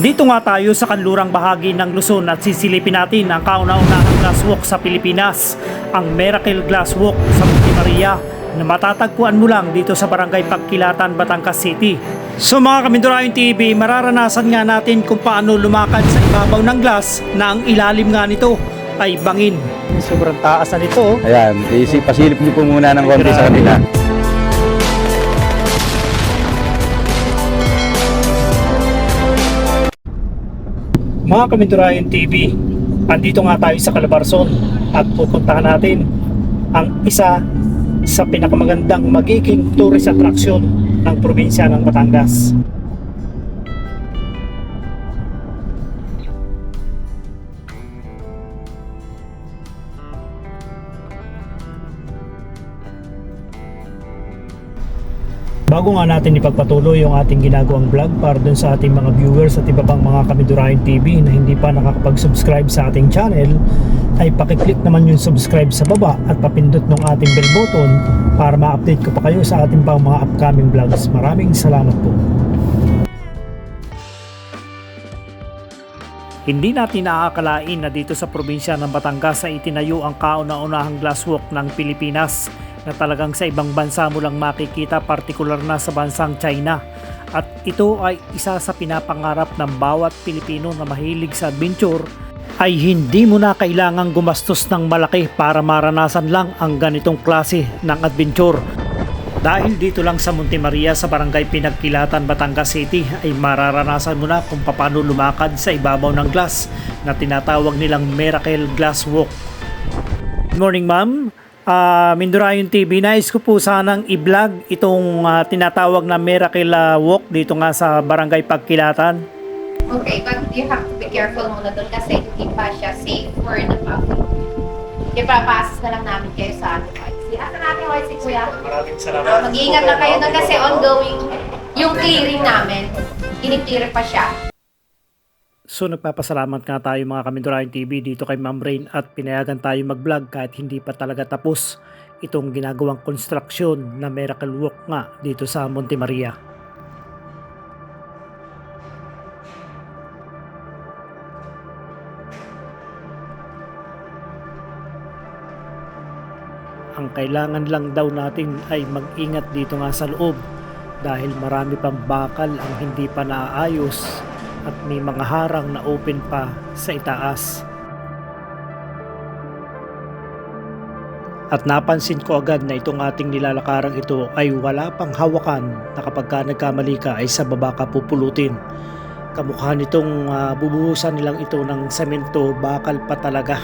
Dito nga tayo sa kanlurang bahagi ng Luzon at sisilipin natin ang kauna-unahang glass walk sa Pilipinas, ang Miracle Glass Walk sa Monte Maria na matatagpuan mo lang dito sa Barangay Pagkilatan, Batangas City. So mga Kamindurayon TV, mararanasan nga natin kung paano lumakad sa ibabaw ng glass na ang ilalim nga nito ay bangin. Sobrang taas na nito. Ayan, isi pasilip niyo po muna ng konti sa kanila. Mga Kamindurayon TV, andito nga tayo sa Calabarzon at pupuntahan natin ang isa sa pinakamagandang magiging tourist attraction ng probinsya ng Batangas. Bago nga natin ipagpatuloy yung ating ginagawang vlog para dun sa ating mga viewers at iba pang mga Kamidurahin TV na hindi pa nakakapag-subscribe sa ating channel, ay pakiclick naman yung subscribe sa baba at papindot ng ating bell button para ma-update ko pa kayo sa ating pang mga upcoming vlogs. Maraming salamat po. Hindi natin naakalain na dito sa probinsya ng Batangas ay itinayo ang kauna-unahang glasswalk ng Pilipinas na talagang sa ibang bansa mo lang makikita partikular na sa bansang China. At ito ay isa sa pinapangarap ng bawat Pilipino na mahilig sa adventure ay hindi mo na kailangang gumastos ng malaki para maranasan lang ang ganitong klase ng adventure. Dahil dito lang sa Monte Maria sa Barangay Pinagkilatan, Batangas City ay mararanasan mo na kung paano lumakad sa ibabaw ng glass na tinatawag nilang Miracle Glass Walk. Good morning ma'am. Ah, Mindurayon TV, nais ko po sanang i-vlog itong ah, tinatawag na Miracle ah, Walk dito nga sa Barangay Pagkilatan. Okay, but you have to be careful muna doon kasi hindi pa siya safe for the public. Ipapasas na lang namin kayo sa ating YC. Asa natin YC, kuya? Maraming Uh, mag-iingat lang kayo doon kasi ongoing yung clearing namin. Ini-clear pa siya. So nagpapasalamat nga tayo mga Kamindurayan TV dito kay Ma'am Rain at pinayagan tayo mag-vlog kahit hindi pa talaga tapos itong ginagawang konstruksyon na Miracle Walk nga dito sa Monte Maria. Ang kailangan lang daw natin ay mag-ingat dito nga sa loob dahil marami pang bakal ang hindi pa naaayos at may mga harang na open pa sa itaas. At napansin ko agad na itong ating nilalakarang ito ay wala pang hawakan na kapag ka nagkamali ka ay sa baba ka pupulutin. Kamukha nitong ah, bubuhusan nilang ito ng semento bakal pa talaga.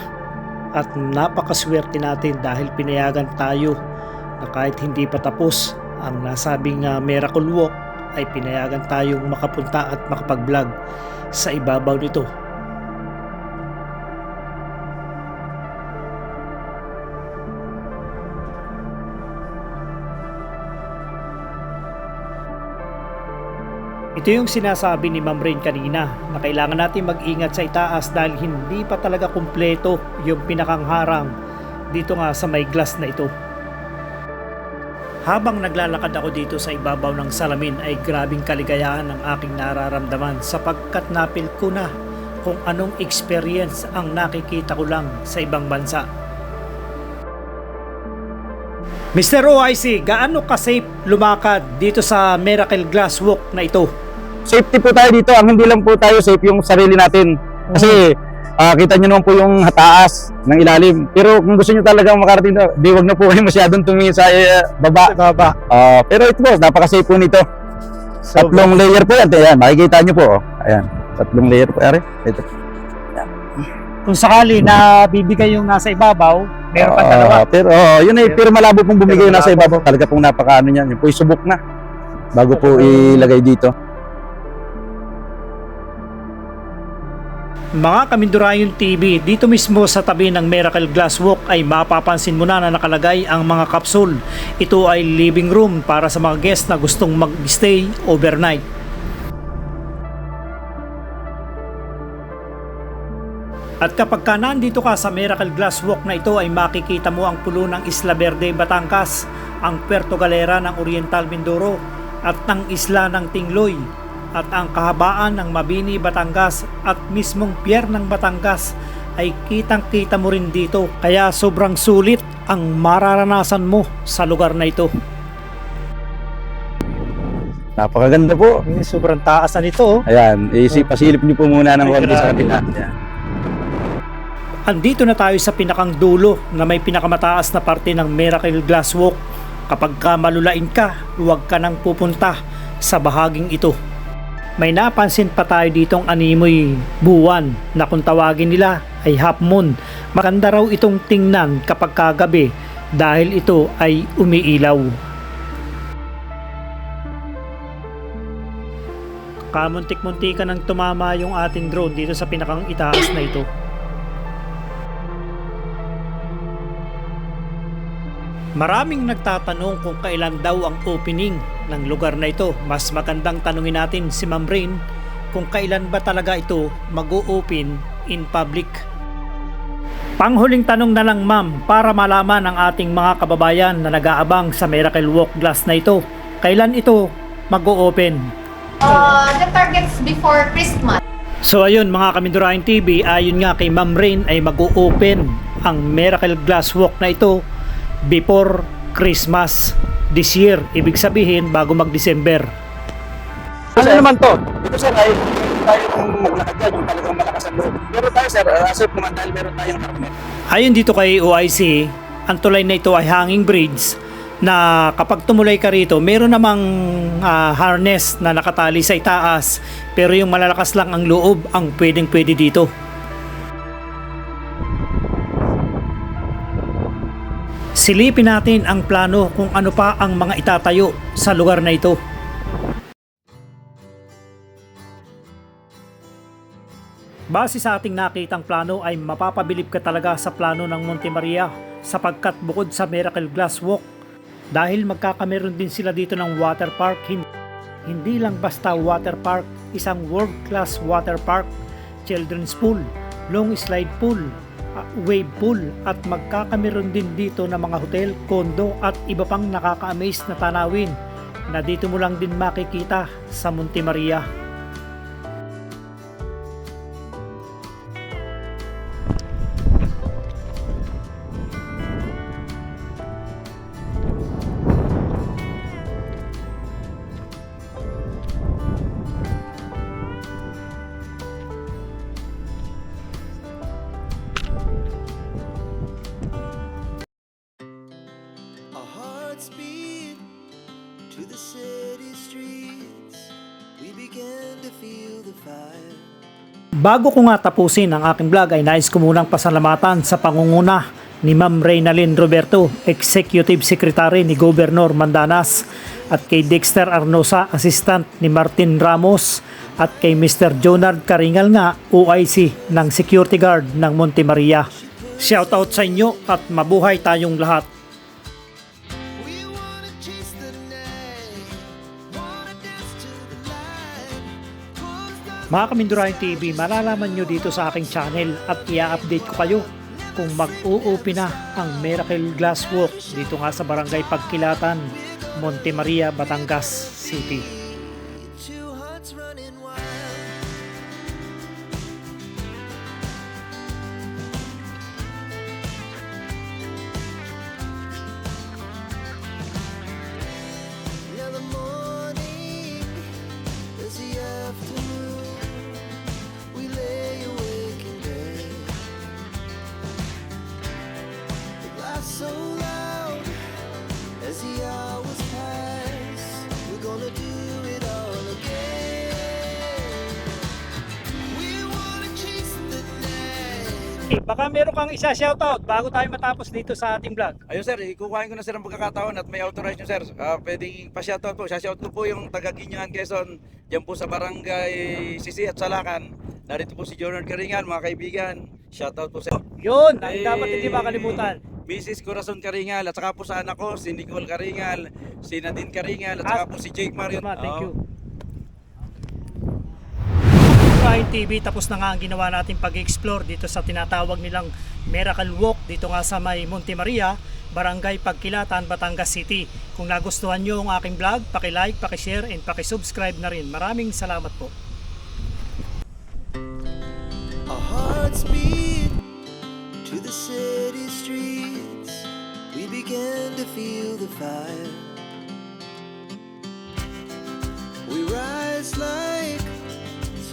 At napakaswerte natin dahil pinayagan tayo na kahit hindi pa tapos ang nasabing ah, Miracle Walk ay pinayagan tayong makapunta at makapag-vlog sa ibabaw nito. Ito yung sinasabi ni Ma'am Rain kanina na kailangan natin mag-ingat sa itaas dahil hindi pa talaga kumpleto yung pinakangharang dito nga sa may glass na ito. Habang naglalakad ako dito sa ibabaw ng salamin ay grabing kaligayahan ang aking nararamdaman sapagkat napil ko na kung anong experience ang nakikita ko lang sa ibang bansa. Mr. OIC, gaano ka-safe lumakad dito sa Miracle Glass Walk na ito? Safety po tayo dito, ang hindi lang po tayo safe yung sarili natin. Kasi ah, kita nyo naman po yung taas ng ilalim. Pero kung gusto nyo talagang makarating na, di wag na po kayo masyadong tumingin sa eh, baba. Baba. Ah, pero ito po, napaka-safe po nito. Tatlong layer po yan. Ayan, makikita nyo po. oh. Ayan, tatlong layer po. Ari, ito. Kung sakali na bibigay yung nasa ibabaw, meron pa Ah, dalawa. pero oh, yun ay pero malabo pong bumigay Pero na sa malabo. ibabaw. Talaga pong napakaano niyan. Yung po subok na. Bago po ilagay dito. Mga Kamindurayon TV, dito mismo sa tabi ng Miracle Glass Walk ay mapapansin mo na na nakalagay ang mga kapsul. Ito ay living room para sa mga guest na gustong mag-stay overnight. At kapag ka nandito ka sa Miracle Glass Walk na ito ay makikita mo ang pulo ng Isla Verde, Batangas, ang Puerto Galera ng Oriental Mindoro at ng isla ng Tingloy at ang kahabaan ng Mabini, Batangas at mismong pier ng Batangas ay kitang-kita mo rin dito. Kaya sobrang sulit ang mararanasan mo sa lugar na ito. Napakaganda po. Sobrang taas na nito. oh. Ayan, isip, pasilip niyo po muna ng konti sa kabila. Andito na tayo sa pinakang dulo na may pinakamataas na parte ng Miracle Glass Walk. Kapag ka malulain ka, huwag ka nang pupunta sa bahaging ito. May napansin pa tayo ditong animoy buwan na kung tawagin nila ay half moon. Maganda raw itong tingnan kapag kagabi dahil ito ay umiilaw. Kamuntik-munti ka nang tumama yung ating drone dito sa pinakang itaas na ito. Maraming nagtatanong kung kailan daw ang opening ng lugar na ito. Mas magandang tanungin natin si Ma'am Rain kung kailan ba talaga ito mag-o-open in public. Panghuling tanong na lang ma'am para malaman ng ating mga kababayan na nag-aabang sa Miracle Walk Glass na ito. Kailan ito mag-o-open? Uh, the target's before Christmas. So ayun mga Kamindurahin TV, ayon nga kay Ma'am Rain ay mag-o-open ang Miracle Glass Walk na ito before Christmas this year. Ibig sabihin bago mag-December. Ano naman to? Ito sir, ay tayo kung maglakad yung talagang malakas ang loob. Pero tayo sir, uh, asip naman dahil meron tayong helmet. Ayon dito kay OIC, ang tulay na ito ay hanging bridge na kapag tumulay ka rito, meron namang ah, harness na nakatali sa itaas pero yung malalakas lang ang loob ang pwedeng pwede dito. Silipin natin ang plano kung ano pa ang mga itatayo sa lugar na ito. Base sa ating nakitang plano ay mapapabilib ka talaga sa plano ng Monte Maria sapagkat bukod sa Miracle Glass Walk dahil magkakameron din sila dito ng water park hin- hindi lang basta water park isang world class water park children's pool long slide pool wave pool at magkakameron din dito ng mga hotel, kondo at iba pang nakaka-amaze na tanawin na dito mo lang din makikita sa Monte Maria. To the city streets. We began to feel the fire. Bago ko nga tapusin ang aking vlog ay nais ko munang pasalamatan sa pangunguna ni Ma'am Reynalyn Roberto, Executive Secretary ni Governor Mandanas at kay Dexter Arnosa, Assistant ni Martin Ramos at kay Mr. Jonard Karingal nga, OIC ng Security Guard ng Monte Maria. Shoutout sa inyo at mabuhay tayong lahat. Mga Kamindurahin TV, malalaman nyo dito sa aking channel at i-update ko kayo kung mag-uupi na ang Miracle Glass Walk dito nga sa Barangay Pagkilatan, Monte Maria, Batangas City. Baka meron kang isa shoutout bago tayo matapos dito sa ating vlog. Ayun sir, ikukuhain ko na sir ang pagkakataon at may authorize nyo sir. Ah, pwedeng pa-shoutout po. Shoutout ko po yung taga Ginyan, Quezon. Diyan po sa barangay Sisi at Salakan. Narito po si Jonard Karingan, mga kaibigan. Shoutout po sa Yun, ang Eh, dapat hindi makalimutan. Mrs. Corazon Karingal at saka po sa anak ko si Nicole Karingal, si Nadine Karingal at saka At- po si Jake Marion. Thank Oo. you. Kamindurahin TV, tapos na nga ang ginawa natin pag-explore dito sa tinatawag nilang Miracle Walk dito nga sa may Monte Maria Barangay Pagkilatan, Batangas City. Kung nagustuhan nyo ang aking vlog, paki-like, paki-share, and paki-subscribe na rin. Maraming salamat po. Our hearts beat to the city streets. We began to feel the fire. We rise like